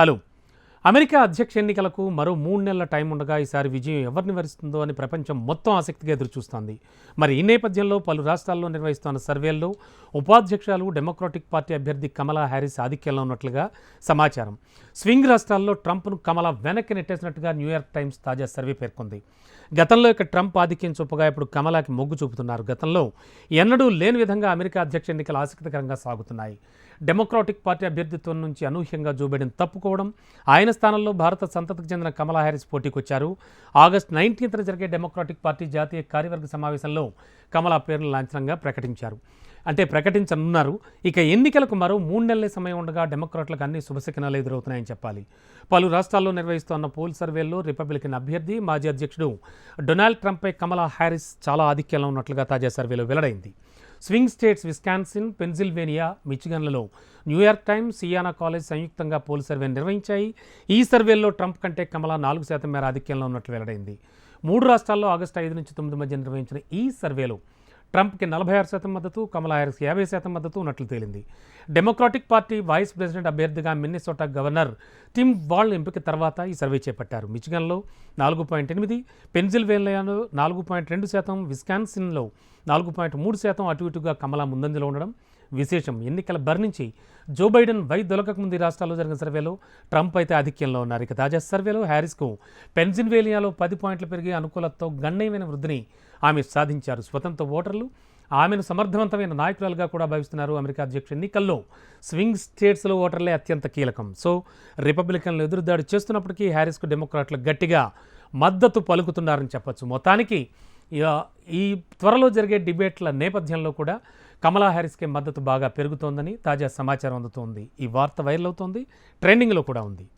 Hallo. America అధ్యక్ష ఎన్నికలకు మరో మూడు నెలల టైం ఉండగా ఈసారి విజయం ఎవరిని వరిస్తుందో అని ప్రపంచం మొత్తం ఆసక్తిగా ఎదురుచూస్తోంది. మరి ఈ నేపథ్యంలో పలు రాష్ట్రాల్లో నిర్వహిస్తున్న సర్వేల్లో ఉపాధ్యక్షులు డెమోక్రాటిక్ పార్టీ అభ్యర్థి కమలా హ్యారిస్ ఆధిక్యంలో ఉన్నట్లుగా సమాచారం. స్వింగ్ రాష్ట్రాల్లో ట్రంప్ను కమలా వెనక్కి నెట్టేసినట్టుగా న్యూయార్క్ టైమ్స్ తాజా సర్వే పేర్కొంది. గతంలో ఇక ట్రంప్ ఆధిక్యం చూపగా ఇప్పుడు కమలాకి మొగ్గు చూపుతున్నారు. గతంలో ఎన్నడూ లేని విధంగా అమెరికా అధ్యక్ష ఎన్నికలు ఆసక్తికరంగా సాగుతున్నాయి. డెమోక్రాటిక్ పార్టీ అభ్యర్థిత్వం నుంచి అనూహ్యంగా జో బైడెన్ తప్పుకోవడం ఆయన స్థానంలో భారత సంతతికి చెందిన కమలా హ్యారిస్ పోటీకి వచ్చారు ఆగస్టు నైన్టీన్త్న జరిగే డెమోక్రాటిక్ పార్టీ జాతీయ కార్యవర్గ సమావేశంలో కమలా పేరును లాంఛనంగా ప్రకటించారు. అంటే ప్రకటించనున్నారు. ఇక ఎన్నికలకు మరో మూడు నెలల సమయం ఉండగా డెమోక్రాట్లకు అన్ని శుభశకనాలు ఎదురవుతున్నాయని చెప్పాలి. పలు రాష్ట్రాల్లో నిర్వహిస్తున్న పోల్ సర్వేల్లో రిపబ్లికన్ అభ్యర్థి మాజీ అధ్యక్షుడు డొనాల్డ్ ట్రంప్పై కమలా హ్యారిస్ చాలా ఆధిక్యంలో ఉన్నట్లుగా తాజా సర్వేలో వెల్లడైంది. Swing states Wisconsin Pennsylvania మిచిగన్లలో New York Times Siena college సంయుక్తంగా పోల్ సర్వే నిర్వహించాయి. ఈ సర్వేల్లో ట్రంప్ కంటే కమలా నాలుగు శాతం మేర ఆధిక్యంలో ఉన్నట్లు వెల్లడైంది. మూడు రాష్ట్రాల్లో ఆగస్టు ఐదు నుంచి తొమ్మిది మధ్య నిర్వహించిన ఈ సర్వేలో ట్రంప్కి నలభై ఆరు శాతం మద్దతు కమలా హ్యారిస్కి యాభై శాతం మద్దతు ఉన్నట్లు తేలింది. డెమోక్రాటిక్ పార్టీ వైస్ ప్రెసిడెంట్ అభ్యర్థిగా మిన్నెసోటా గవర్నర్ టిమ్ వాల్ ఎంపిక తర్వాత ఈ సర్వే చేపట్టారు. మిచిగన్లో నాలుగు పాయింట్ ఎనిమిది పెన్సిల్వేనియాలో నాలుగు పాయింట్ రెండు శాతం విస్కాన్సిన్లో నాలుగు పాయింట్ మూడు శాతం అటు ఇటుగా కమలా ముందంజలో ఉండడం విశేషం. ఎన్నికల బరి జో బైడెన్ వై దొలకకముందు ముందు రాష్ట్రాల్లో జరిగిన సర్వేలో ట్రంప్ అయితే ఆధిక్యంలో ఉన్నారు. ఇక తాజా సర్వేలో హ్యారిస్కు పెన్సిల్వేనియాలో పది పాయింట్లు పెరిగి అనుకూలతతో గణనీయమైన వృద్ధిని ఆమె సాధించారు. స్వతంత్ర ఓటర్లు ఆమెను సమర్థవంతమైన నాయకురాలుగా కూడా భావిస్తున్నారు అమెరికా అధ్యక్ష ఎన్నికల్లో. స్వింగ్ స్టేట్స్లో ఓటర్లే అత్యంత కీలకం. సో రిపబ్లికన్లు ఎదురుదాడి చేస్తున్నప్పటికీ హ్యారిస్కు డెమోక్రాట్లు గట్టిగా మద్దతు పలుకుతున్నారని చెప్పొచ్చు. మొత్తానికి ఇక ఈ త్వరలో జరిగే డిబేట్ల నేపథ్యంలో కూడా కమలా హ్యారిస్కి మద్దతు బాగా పెరుగుతోందని తాజా సమాచారం అందుతోంది. ఈ వార్త వైరల్ అవుతోంది. ట్రెండింగ్లో కూడా ఉంది.